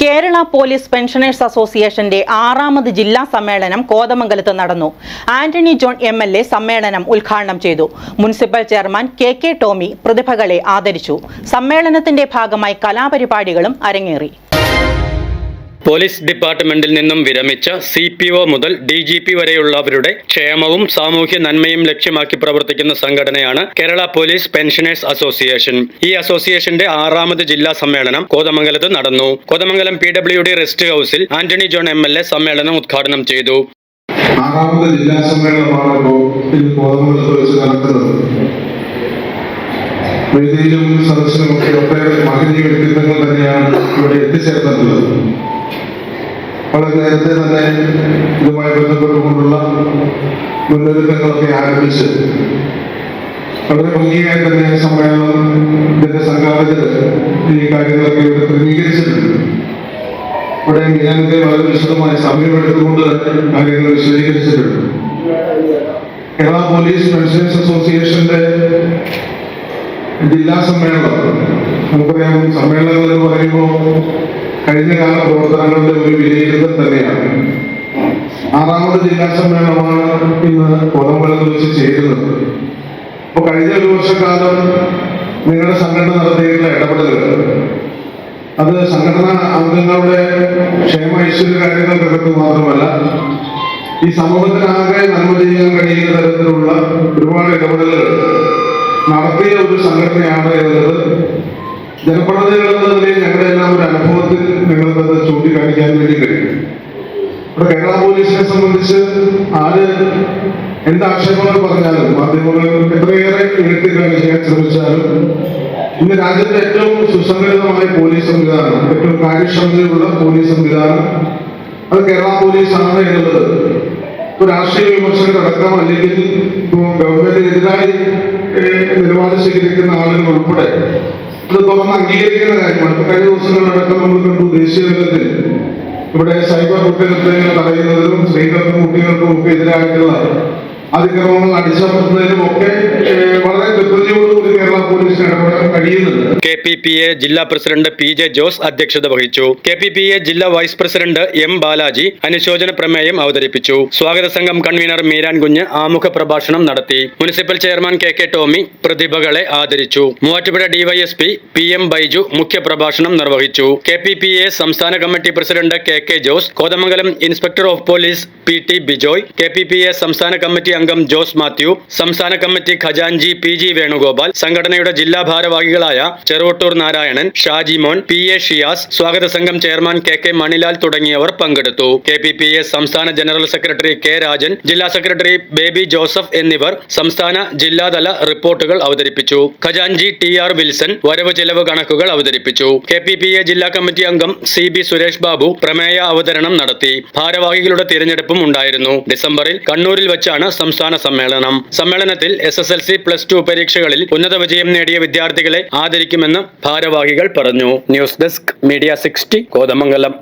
Kerala police pensioners അസോസിയേഷന്റെ ആറാമത് ജില്ലാ സമ്മേളനം കോതമംഗലത്ത് നടന്നു. Antony John M L A സമ്മേളനം ഉദ്ഘാടനം ചെയ്തു. Municipal chairman K K Tomy പ്രതിഭകളെ ആദരിച്ചു. സമ്മേളനത്തിന്റെ ഭാഗമായി കലാപരിപാടികളും അരങ്ങേറി. പോലീസ് ഡിപ്പാർട്ട്മെന്റിൽ നിന്നും വിരമിച്ച സി പി ഒ മുതൽ ഡി ജി പി വരെയുള്ളവരുടെ ക്ഷേമവും സാമൂഹ്യ നന്മയും ലക്ഷ്യമാക്കി പ്രവർത്തിക്കുന്ന സംഘടനയാണ് കേരള പോലീസ് പെൻഷനേഴ്സ് അസോസിയേഷൻ. ഈ അസോസിയേഷന്റെ ആറാമത് ജില്ലാ സമ്മേളനം കോതമംഗലത്ത് നടന്നു. Kothamangalam P W D rest ഹൌസിൽ Antony John M L A സമ്മേളനം ഉദ്ഘാടനം ചെയ്തു. ആറാമത് ജില്ലാ സമ്മേളനമാണ് കോതമംഗലത്ത് വേദിയിലും സദസ്സിലും ഒക്കെ ഒട്ടേറെ വ്യക്തിത്വങ്ങൾ തന്നെയാണ് ഇവിടെ എത്തിച്ചേർന്നിട്ടുള്ളത്. വളരെ നേരത്തെ തന്നെ ഇതുമായി ബന്ധപ്പെട്ടുകൊണ്ടുള്ള മുന്നൊരുക്കങ്ങളൊക്കെ ആരംഭിച്ച് വളരെ ഭംഗിയായി തന്നെ സമ്മേളനത്തിന്റെ സംഘാടകർ ഈ കാര്യങ്ങളൊക്കെ ഇവിടെ ക്രമീകരിച്ചിട്ടുണ്ട് ഇവിടെ ഞാനൊക്കെ വളരെ വിശദമായ സമയമെടുത്തുകൊണ്ട് കാര്യങ്ങൾ വിശദീകരിച്ചിട്ടുണ്ട്. കേരള പോലീസ് പെൻഷൻസ് അസോസിയേഷന്റെ ജില്ലാ സമ്മേളനം നമുക്കറിയാം സമ്മേളനങ്ങൾ എന്ന് പറയുമ്പോൾ കഴിഞ്ഞ കാല പ്രവർത്തനങ്ങളുടെ ഒരു വിലയിരുത്തൽ തന്നെയാണ്. ആറാമത് ജില്ലാ സമ്മേളനമാണ് ഇന്ന് കോതമ്പലത്ത് വെച്ച് ചേരുന്നത്. അപ്പൊ കഴിഞ്ഞ ഒരു വർഷക്കാലം നിങ്ങളുടെ സംഘടന നടത്തിയിട്ടുള്ള ഇടപെടലുകൾ അത് സംഘടനാ അംഗങ്ങളുടെ ക്ഷേമ ഐശ്വര്യ കാര്യങ്ങൾ കിടക്കുക മാത്രമല്ല ഈ സമൂഹത്തിനാകെ നന്മ ചെയ്യാൻ കഴിയുന്ന തരത്തിലുള്ള ഒരുപാട് ഇടപെടലുകൾ നടത്തിയ ഒരു സംഘടനയാണ് എന്നത് ജനപ്രതിനിധികൾ എന്ന നിലയിൽ ഞങ്ങളുടെ എല്ലാം ഒരു അനുഭവത്തിൽ ഞങ്ങൾക്കത് ചൂണ്ടിക്കാണിക്കാൻ വേണ്ടി കഴിയും. ഇവിടെ കേരള പോലീസിനെ സംബന്ധിച്ച് ആര് എന്ത് ആക്ഷേപങ്ങൾ പറഞ്ഞാലും മാധ്യമങ്ങൾ എത്രയേറെ എഴുത്തി കാണിക്കാൻ ശ്രമിച്ചാലും ഇന്ന് രാജ്യത്തെ ഏറ്റവും സുസംഘടിതമായ പോലീസ് സംവിധാനം ഏറ്റവും കാര്യക്ഷമതയുള്ള പോലീസ് സംവിധാനം അത് കേരള പോലീസ് ആണ് എന്നുള്ളത് ഇപ്പൊ രാഷ്ട്രീയ വിമർശകരടക്കം അല്ലെങ്കിൽ ഇപ്പോ ഗവൺമെന്റിനെതിരായി നിലപാട് സ്വീകരിക്കുന്ന ആളുകൾ ഉൾപ്പെടെ തുറന്ന് അംഗീകരിക്കുന്ന കാര്യമാണ്. കഴിഞ്ഞ ദിവസങ്ങളിലടക്കം നമ്മൾ കണ്ടു ദേശീയ തലത്തിൽ ഇവിടെ സൈബർ കുറ്റകൃത്യങ്ങൾ തടയുന്നതിനും സ്ത്രീകൾക്കും കുട്ടികൾക്കും ഒക്കെ എതിരായിട്ടുള്ള അതിക്രമങ്ങൾ അടിച്ചമർത്തുന്നതിനും ഒക്കെ ഏഹ്, വളരെ കൃത്യതയോടുകൂടി കേരള പോലീസിന് ഇടപെടാൻ കഴിയുന്നുണ്ട്. കെ പി പി എ ജില്ലാ പ്രസിഡന്റ് പി ജെ ജോസ് അധ്യക്ഷത വഹിച്ചു. കെ പി പി എ ജില്ലാ വൈസ് പ്രസിഡന്റ് എം ബാലാജി അനുശോചന പ്രമേയം അവതരിപ്പിച്ചു. സ്വാഗത സംഘം കൺവീനർ മീരാൻ കുഞ്ഞ് ആമുഖ പ്രഭാഷണം നടത്തി. Municipal chairman K K Tomy പ്രതിഭകളെ ആദരിച്ചു. Muvattupuzha DYSP P M Baiju മുഖ്യപ്രഭാഷണം നിർവഹിച്ചു. കെ പി പി എ സംസ്ഥാന committee president K K Jose Kothamangalam inspector of police P T Bijoy K P P A സംസ്ഥാന കമ്മിറ്റി അംഗം ജോസ് മാത്യു സംസ്ഥാന committee ഖജാൻജി P G Venugopal സംഘടനയുടെ ജില്ലാ ഭാരവാഹികളായ ചെറുവട്ടൂർ നാരായണൻ ഷാജി മോൻ പി എ ഷിയാസ് സ്വാഗത സംഘം ചെയർമാൻ കെ കെ മണിലാൽ തുടങ്ങിയവർ പങ്കെടുത്തു. കെ പി പി എസ് സംസ്ഥാന ജനറൽ സെക്രട്ടറി കെ രാജൻ ജില്ലാ സെക്രട്ടറി ബേബി ജോസഫ് എന്നിവർ സംസ്ഥാന ജില്ലാതല റിപ്പോർട്ടുകൾ അവതരിപ്പിച്ചു. ഖജാൻജി ടി ആർ വിൽസൺ വരവ് ചെലവ് കണക്കുകൾ അവതരിപ്പിച്ചു. കെ പി പി എ ജില്ലാ കമ്മിറ്റി അംഗം സി ബി സുരേഷ് ബാബു പ്രമേയ അവതരണം നടത്തി. ഭാരവാഹികളുടെ തിരഞ്ഞെടുപ്പും ഉണ്ടായിരുന്നു. ഡിസംബറിൽ കണ്ണൂരിൽ വെച്ചാണ് സംസ്ഥാന സമ്മേളനം. സമ്മേളനത്തിൽ S S L C plus two പരീക്ഷകളിൽ ഉന്നത വിജയം നേടിയ വിദ്യാർത്ഥികളെ ആദരിക്കുമെന്ന് ഭാരവാഹികൾ പറഞ്ഞു. News desk media sixty Kothamangalam.